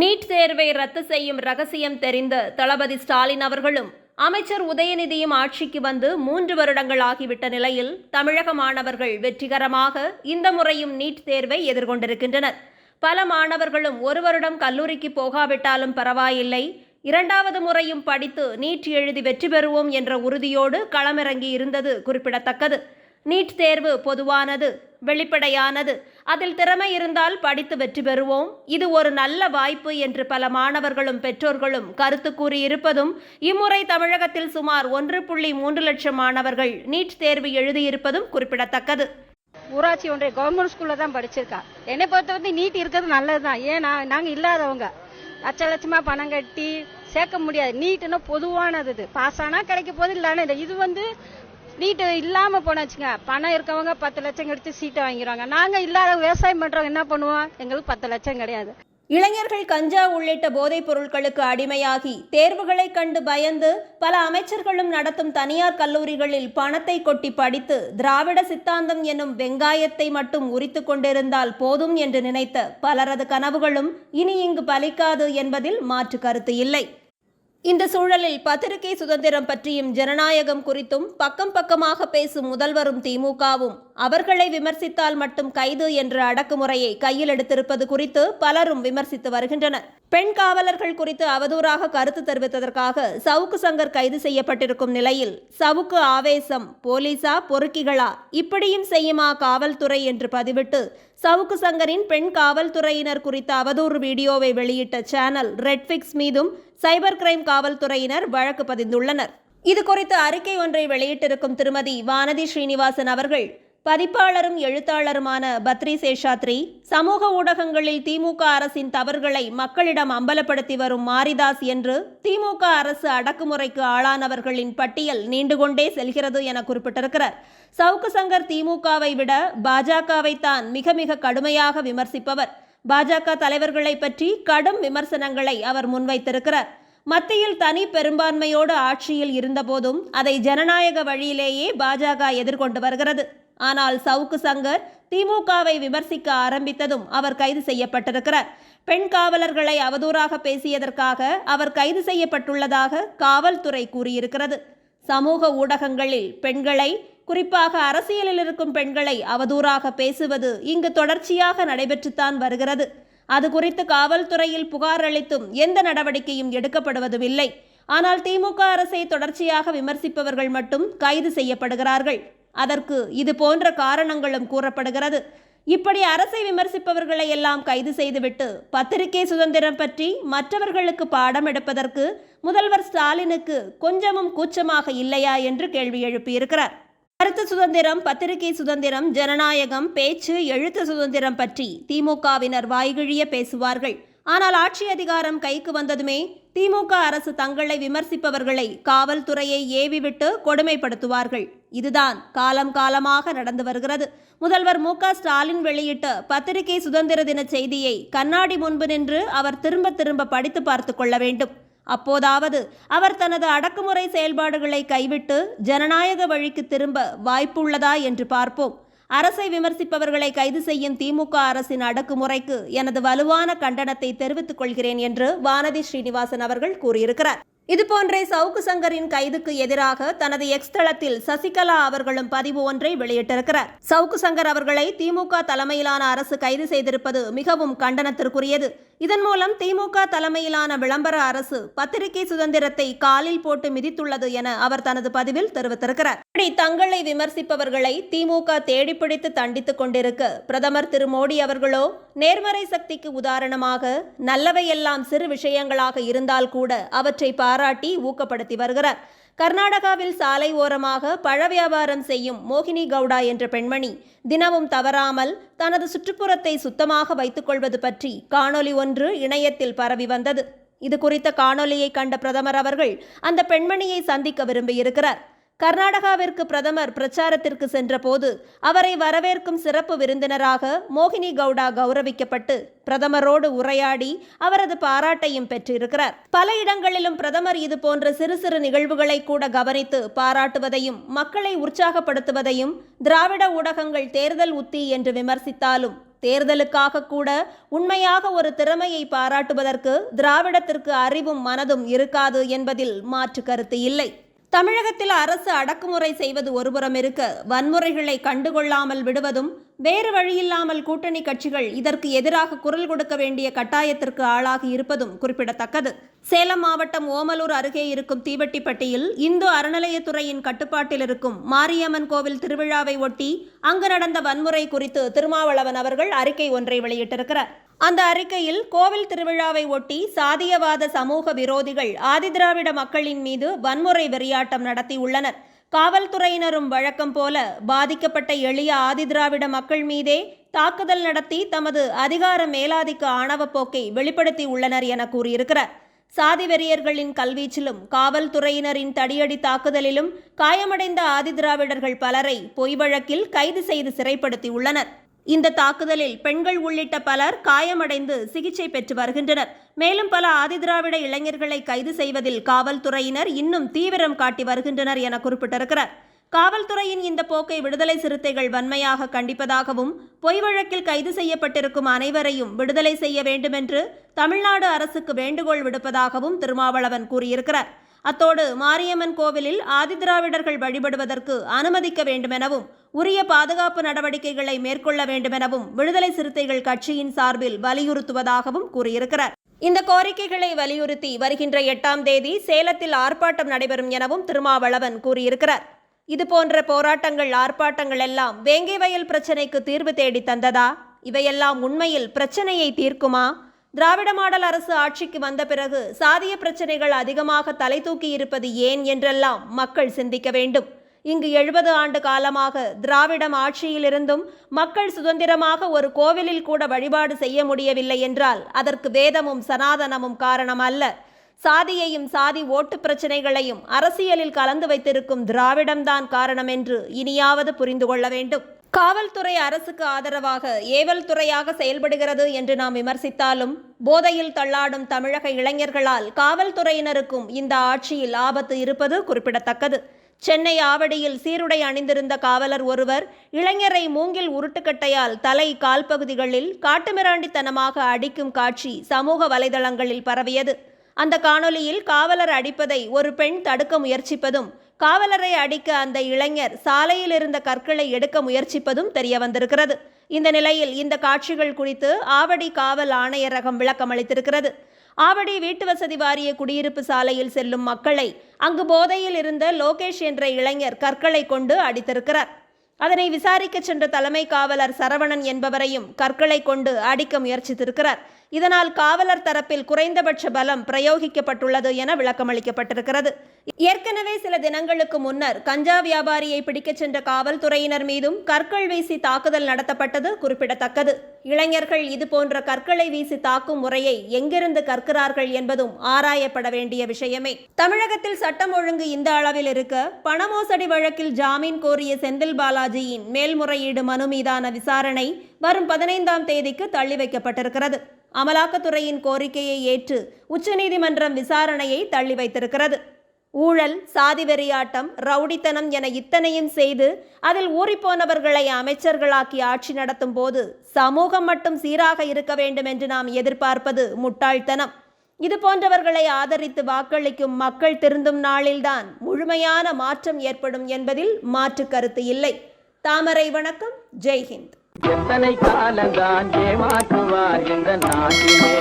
NEET தேர்வை ரத்து செய்யும் ரகசியம் தெரிந்த தளபதி ஸ்டாலின் அவர்களும் அமைச்சர் உதயநிதியும் ஆட்சிக்கு வந்து மூன்று வருடங்கள் ஆகிவிட்ட நிலையில் தமிழக மாணவர்கள் வெற்றிகரமாக இந்த முறையும் நீட் தேர்வை எதிர்கொண்டிருக்கின்றனர். பல மாணவர்களும் ஒரு வருடம் கல்லூரிக்கு போகாவிட்டாலும் பரவாயில்லை. இரண்டாவது முறையும் படித்து நீட் எழுதி வெற்றி பெறுவோம் என்ற உறுதியோடு களமிறங்கி இருந்தது குறிப்பிடத்தக்கது. நீட் தேர்வு பொதுவானது வெளிப்படையானது. அதில் திறமை இருந்தால் படித்து வெற்றி பெறுவோம். இது ஒரு நல்ல வாய்ப்பு என்று பல மாணவர்களும் பெற்றோர்களும் கருத்து கூறியிருப்பதும் இம்முறை தமிழகத்தில் சுமார் ஒன்று புள்ளி மூன்று லட்சம் மாணவர்கள் நீட் தேர்வு எழுதியிருப்பதும் குறிப்பிடத்தக்கது. ஊராட்சி ஒன்றிய கவர்மெண்ட் ஸ்கூல்ல தான் படிச்சிருக்கா. என்னை பொறுத்த வந்து நீட் இருக்கிறது நல்லதுதான். ஏன்னா நாங்க இல்லாதவங்க. லட்ச லட்சமா பணம் கட்டி சேர்க்க முடியாது. நீட்டுன்னா பொதுவானது இது. பாஸ் ஆனா கிடைக்க போது இல்லைன்னா இல்லை. இது வந்து நீட்டு இல்லாம போனாச்சுங்க பணம் இருக்கவங்க பத்து லட்சம் கிடைச்சு சீட்டை வாங்கிடுவாங்க. நாங்க இல்லாத விவசாயம் பண்றவங்க என்ன பண்ணுவோம்? எங்களுக்கு பத்து லட்சம் கிடையாது. இளைஞர்கள் கஞ்சா உள்ளிட்ட போதைப் பொருட்களுக்கு அடிமையாகி தேர்வுகளை கண்டு பயந்து பல அமைச்சர்களும் நடத்தும் தனியார் கல்லூரிகளில் பணத்தை கொட்டி படித்து திராவிட சித்தாந்தம் என்னும் வெங்காயத்தை மட்டும் உரித்து கொண்டிருந்தால் போதும் என்று நினைத்த பலரது கனவுகளும் இனி இங்கு பலிக்காது என்பதில் மாற்று கருத்து இல்லை. இந்த சூழலில் பத்திரிகை சுதந்திரம் பற்றியும் ஜனநாயகம் குறித்தும் பக்கம் பக்கமாக பேசும் முதல்வரும் திமுகவும் அவர்களை விமர்சித்தால் மட்டும் கைது என்ற அடக்குமுறையை கையில் எடுத்திருப்பது குறித்து பலரும் விமர்சித்து வருகின்றனர். பெண் காவலர்கள் குறித்து அவதூறாக கருத்து தெரிவித்ததற்காக சவுக்கு சங்கர் கைது செய்யப்பட்டிருக்கும் நிலையில் சவுக்கு ஆவேசம் போலீசா பொறுக்கிகளா? இப்படியும் செய்யுமா காவல்துறை என்று பதிவிட்டு சவுக்கு சங்கரின் பெண் காவல்துறையினர் குறித்த அவதூறு வீடியோவை வெளியிட்ட சேனல் ரெட்ஃபிக்ஸ் மீதும் சைபர் கிரைம் காவல்துறையினர் வழக்கு பதிந்துள்ளனர். இது குறித்து அறிக்கை ஒன்றை வெளியிட்டிருக்கும் திருமதி வானதி ஸ்ரீனிவாசன் அவர்கள் பதிப்பாளரும் எழுத்தாளருமான பத்ரி சேஷாத்ரி சமூக ஊடகங்களில் திமுக அரசின் தவறுகளை மக்களிடம் அம்பலப்படுத்தி வரும் மாரிதாஸ் என்று திமுக அரசு அடக்குமுறைக்கு ஆளானவர்களின் பட்டியல் நீண்டு கொண்டே செல்கிறது என குறிப்பிட்டிருக்கிறார். சவுக்கு சங்கர் திமுகவை விட பாஜகவை தான் மிக மிக கடுமையாக விமர்சிப்பவர். பாஜக தலைவர்களை பற்றி கடும் விமர்சனங்களை அவர் முன்வைத்திருக்கிறார். மத்தியில் தனி பெரும்பான்மையோடு ஆட்சியில் இருந்தபோதும் அதை ஜனநாயக வழியிலேயே பாஜக எதிர்கொண்டு வருகிறது. ஆனால் சவுக்கு சங்கர் திமுகவை விமர்சிக்க ஆரம்பித்ததும் அவர் கைது செய்யப்பட்டிருக்கிறார். பெண் காவலர்களை அவதூறாக பேசியதற்காக அவர் கைது செய்யப்பட்டுள்ளதாக காவல்துறை கூறியிருக்கிறது. சமூக ஊடகங்களில் பெண்களை குறிப்பாக அரசியலில் இருக்கும் பெண்களை அவதூறாக பேசுவது இங்கு தொடர்ச்சியாக நடைபெற்றுத்தான் வருகிறது. அது குறித்து காவல்துறையில் புகார் அளித்தும் எந்த நடவடிக்கையும் எடுக்கப்படுவதும் இல்லை ஆனால் திமுக அரசை தொடர்ச்சியாக விமர்சிப்பவர்கள் மட்டும் கைது செய்யப்படுகிறார்கள். அதற்கு இது போன்ற காரணங்களும் கூறப்படுகிறது. இப்படி அரசை விமர்சிப்பவர்களை எல்லாம் கைது செய்துவிட்டு பத்திரிகை சுதந்திரம் பற்றி மற்றவர்களுக்கு பாடம் எடுப்பதற்கு முதல்வர் ஸ்டாலினுக்கு கொஞ்சமும் கூச்சமாக இல்லையா என்று கேள்வி எழுப்பியிருக்கிறார். கருத்து சுதந்திரம் பத்திரிகை சுதந்திரம் ஜனநாயகம் பேச்சு எழுத்து சுதந்திரம் பற்றி திமுகவினர் வாய்கிழிய பேசுவார்கள். ஆனால் ஆட்சி அதிகாரம் கைக்கு வந்ததுமே திமுக அரசு தங்களை விமர்சிப்பவர்களை காவல்துறையை ஏவிவிட்டு கொடுமைப்படுத்துவார்கள். இதுதான் காலம் காலமாக நடந்து வருகிறது. முதல்வர் மு க ஸ்டாலின் வெளியிட்ட பத்திரிகை சுதந்திர தின செய்தியை கண்ணாடி முன்பு நின்று அவர் திரும்ப திரும்ப படித்து பார்த்து கொள்ள வேண்டும். அப்போதாவது அவர் தனது அடக்குமுறை செயல்பாடுகளை கைவிட்டு ஜனநாயக வழிக்கு திரும்ப வாய்ப்புள்ளதா என்று பார்ப்போம். அரசை விமர்சிப்பவர்களை கைது செய்யும் திமுக அரசின் அடக்குமுறைக்கு எனது வலுவான கண்டனத்தை தெரிவித்துக் கொள்கிறேன் என்று வானதி ஸ்ரீனிவாசன் அவர்கள் கூறியிருக்கிறார். இதுபோன்றே சவுக்கு சங்கரின் கைதுக்கு எதிராக தனது எக்ஸ் தளத்தில் சசிகலா அவர்களும் பதிவு ஒன்றை வெளியிட்டிருக்கிறார். சவுக்கு சங்கர் அவர்களை திமுக தலைமையிலான அரசு கைது செய்திருப்பது மிகவும் கண்டனத்திற்குரியது. இதன் மூலம் திமுக தலைமையிலான விளம்பர அரசு பத்திரிகை சுதந்திரத்தை காலில் போட்டு மிதித்துள்ளது என அவர் தனது பதிவில் தெரிவித்திருக்கிறார். இப்படி தங்களை விமர்சிப்பவர்களை திமுக தேடிப்பிடித்து தண்டித்துக் கொண்டிருக்க பிரதமர் திரு மோடி அவர்களோ நேர்மறை சக்திக்கு உதாரணமாக நல்லவையெல்லாம் சிறு விஷயங்களாக இருந்தால் கூட அவற்றை பாராட்டி ஊக்கப்படுத்தி வருகிறார். கர்நாடகாவில் சாலை ஓரமாக பழ வியாபாரம் செய்யும் மோகினி கவுடா என்ற பெண்மணி தினமும் தவறாமல் தனது சுற்றுப்புறத்தை சுத்தமாக வைத்துக்கொள்வது பற்றி காணொலி ஒன்று இணையத்தில் பரவி வந்தது. இது குறித்த காணொலியை கண்ட பிரதமர் அவர்கள் அந்த பெண்மணியை சந்திக்க விரும்பியிருக்கிறார். கர்நாடகாவிற்கு பிரதமர் பிரச்சாரத்திற்கு சென்றபோது அவரை வரவேற்கும் சிறப்பு விருந்தினராக மோகினி கவுடா கௌரவிக்கப்பட்டு பிரதமரோடு உரையாடி அவரது பாராட்டையும் பெற்றிருக்கிறார். பல இடங்களிலும் பிரதமர் இது போன்ற சிறு சிறு நிகழ்வுகளை கூட கவனித்து பாராட்டுவதையும் மக்களை உற்சாகப்படுத்துவதையும் திராவிட ஊடகங்கள் தேர்தல் உத்தி என்று விமர்சித்தாலும் தேர்தலுக்காக கூட உண்மையாக ஒரு திறமையை பாராட்டுவதற்கு திராவிடத்திற்கு அறிவும் மனதும் இருக்காது என்பதில் மாற்று கருத்து இல்லை. தமிழகத்தில் அரசு அடக்குமுறை செய்வது ஒருபுறம் இருக்க. வன்முறைகளை கண்டுகொள்ளாமல் விடுவதும் வேறு வழியில்லாமல் கூட்டணி கட்சிகள் இதற்கு எதிராக குரல் கொடுக்க வேண்டிய கட்டாயத்திற்கு ஆளாகி இருப்பதும் குறிப்பிடத்தக்கது. சேலம் மாவட்டம் ஓமலூர் அருகே இருக்கும் தீவட்டிப்பட்டியில் இந்து அறநிலையத்துறையின் கட்டுப்பாட்டில் இருக்கும் மாரியம்மன் கோவில் திருவிழாவை ஒட்டி அங்கு நடந்த வன்முறை குறித்து திருமாவளவன் அவர்கள் அறிக்கை ஒன்றை வெளியிட்டிருக்கிறார். அந்த அறிக்கையில் கோவில் திருவிழாவை ஒட்டி சாதியவாத சமூக விரோதிகள் ஆதிதிராவிட மக்களின் மீது வன்முறை வெறியாட்டம் நடத்தியுள்ளனர் காவல்துறையினரும் வழக்கம் போல பாதிக்கப்பட்ட எளிய ஆதிதிராவிட மக்கள் மீதே தாக்குதல் நடத்தி தமது அதிகார மேலாதிக்க ஆணவ போக்கை வெளிப்படுத்தி உள்ளனர் என கூறியிருக்கிறார். சாதி வெறியர்களின் கல்வீச்சிலும் காவல்துறையினரின் தடியடி தாக்குதலிலும் காயமடைந்த ஆதிதிராவிடர்கள் பலரை பொய் வழக்கில் கைது செய்து சிறைப்படுத்தியுள்ளனர் இந்த தாக்குதலில் பெண்கள் உள்ளிட்ட பலர் காயமடைந்து சிகிச்சை பெற்று வருகின்றனர். மேலும் பல ஆதிதிராவிட இளைஞர்களை கைது செய்வதில் காவல்துறையினர் இன்னும் தீவிரம் காட்டி வருகின்றனர் என குறிப்பிட்டிருக்கிறார். காவல்துறையின் இந்த போக்கை விடுதலை சிறுத்தைகள் வன்மையாக கண்டிப்பதாகவும் பொய் வழக்கில் கைது செய்யப்பட்டிருக்கும் அனைவரையும் விடுதலை செய்ய வேண்டுமென்று தமிழ்நாடு அரசுக்கு வேண்டுகோள் விடுப்பதாகவும் திருமாவளவன் கூறியிருக்கிறார். அத்தோடு மாரியம்மன் கோவிலில் ஆதிதிராவிடர்கள் வழிபடுவதற்கு அனுமதிக்க வேண்டுமெனவும் உரிய பாதுகாப்பு நடவடிக்கைகளை மேற்கொள்ள வேண்டுமெனவும் விடுதலை சிறுத்தைகள் கட்சியின் சார்பில் வலியுறுத்துவதாகவும் கூறியிருக்கிறார். இந்த கோரிக்கைகளை வலியுறுத்தி வருகின்ற எட்டாம் தேதி சேலத்தில் ஆர்ப்பாட்டம் நடைபெறும் எனவும் திருமாவளவன் கூறியிருக்கிறார். இதுபோன்ற போராட்டங்கள் ஆர்ப்பாட்டங்கள் எல்லாம் வேங்கை வயல் பிரச்சனைக்கு தீர்வு தேடி தந்ததா? இவையெல்லாம் உண்மையில் பிரச்சனையை தீர்க்குமா? திராவிட மாடல் அரசு ஆட்சிக்கு வந்த பிறகு சாதிய பிரச்சனைகள் அதிகமாக தலை தூக்கி இருப்பது ஏன் என்றெல்லாம் மக்கள் சிந்திக்க வேண்டும். இங்கு எழுபது ஆண்டு காலமாக திராவிடம் ஆட்சியிலிருந்தும் மக்கள் சுதந்திரமாக ஒரு கோவிலில் கூட வழிபாடு செய்ய முடியவில்லை என்றால் அதற்கு வேதமும் சனாதனமும் காரணம் அல்ல. சாதியையும் சாதி ஓட்டு பிரச்சனைகளையும் அரசியலில் கலந்து வைத்திருக்கும் திராவிடம்தான் காரணம் என்று இனியாவது புரிந்து கொள்ள வேண்டும். காவல்துறை அரசுக்கு ஆதரவாக ஏவல் துறையாக செயல்படுகிறது என்று நாம் விமர்சித்தாலும் போதையில் தள்ளாடும் தமிழக இளைஞர்களால் காவல்துறையினருக்கும் இந்த ஆட்சியில் ஆபத்து இருப்பது குறிப்பிடத்தக்கது. சென்னை ஆவடியில் சீருடை அணிந்திருந்த காவலர் ஒருவர் இளைஞரை மூங்கில் உருட்டுக்கட்டையால் தலை கால் பகுதிகளில் காட்டுமிராண்டித்தனமாக அடிக்கும் காட்சி சமூக வலைதளங்களில் பரவியது. அந்த காணொலியில் காவலர் அடிப்பதை ஒரு பெண் தடுக்க முயற்சிப்பதும் காவலரை அடிக்க அந்த இளைஞர் சாலையில் இருந்த கற்களை எடுக்க முயற்சிப்பதும் தெரிய வந்திருக்கிறது இந்த நிலையில் இந்த காட்சிகள் குறித்து ஆவடி காவல் ஆணையரகம் விளக்கம் அளித்திருக்கிறது. ஆவடி வீட்டு வசதி வாரிய குடியிருப்பு சாலையில் செல்லும் மக்களை அங்கு போதையில் இருந்த லோகேஷ் என்ற இளைஞர் கற்களை கொண்டு அடித்திருக்கிறார். அதனை விசாரிக்க சென்ற தலைமை காவலர் சரவணன் என்பவரையும் கற்களை கொண்டு அடிக்க முயற்சித்திருக்கிறார். இதனால் காவலர் தரப்பில் குறைந்தபட்ச பலம் பிரயோகிக்கப்பட்டுள்ளது என விளக்கமளிக்கப்பட்டிருக்கிறது. ஏற்கனவே சில தினங்களுக்கு முன்னர் கஞ்சா வியாபாரியை பிடிக்கச் சென்ற காவல்துறையினர் மீதும் கற்கள் வீசி தாக்குதல் நடத்தப்பட்டது குறிப்பிடத்தக்கது. இளைஞர்கள் இதுபோன்ற கற்களை வீசி தாக்கும் முறையை எங்கிருந்து கற்கிறார்கள் என்பதும் ஆராயப்பட வேண்டிய விஷயமே. தமிழகத்தில் சட்டம் ஒழுங்கு இந்த அளவில் இருக்க பணமோசடி வழக்கில் ஜாமீன் கோரிய செந்தில் பாலாஜியின் மேல்முறையீடு மனு மீதான விசாரணை வரும் பதினைந்தாம் தேதிக்கு தள்ளி வைக்கப்பட்டிருக்கிறது. அமலாக்கத்துறையின் கோரிக்கையை ஏற்று உச்சநீதிமன்றம் விசாரணையை தள்ளி வைத்திருக்கிறது. ஊழல் சாதி வெறியாட்டம் ரவுடித்தனம் என இத்தனையும் செய்து அதில் ஊறிப்போனவர்களை அமைச்சர்களாக்கி ஆட்சி நடத்தும் போது சமூகம் மட்டும் சீராக இருக்க வேண்டும் என்று நாம் எதிர்பார்ப்பது முட்டாள்தனம். இது போன்றவர்களை ஆதரித்து வாக்களிக்கும் மக்கள் திருந்தும் நாளில்தான் முழுமையான மாற்றம் ஏற்படும் என்பதில் மாற்று கருத்து இல்லை. தாமரை வணக்கம் ஜெய்ஹிந்த். எத்தனை காலந்தான் ஏமாற்றுவார் இந்த நாட்டிலே?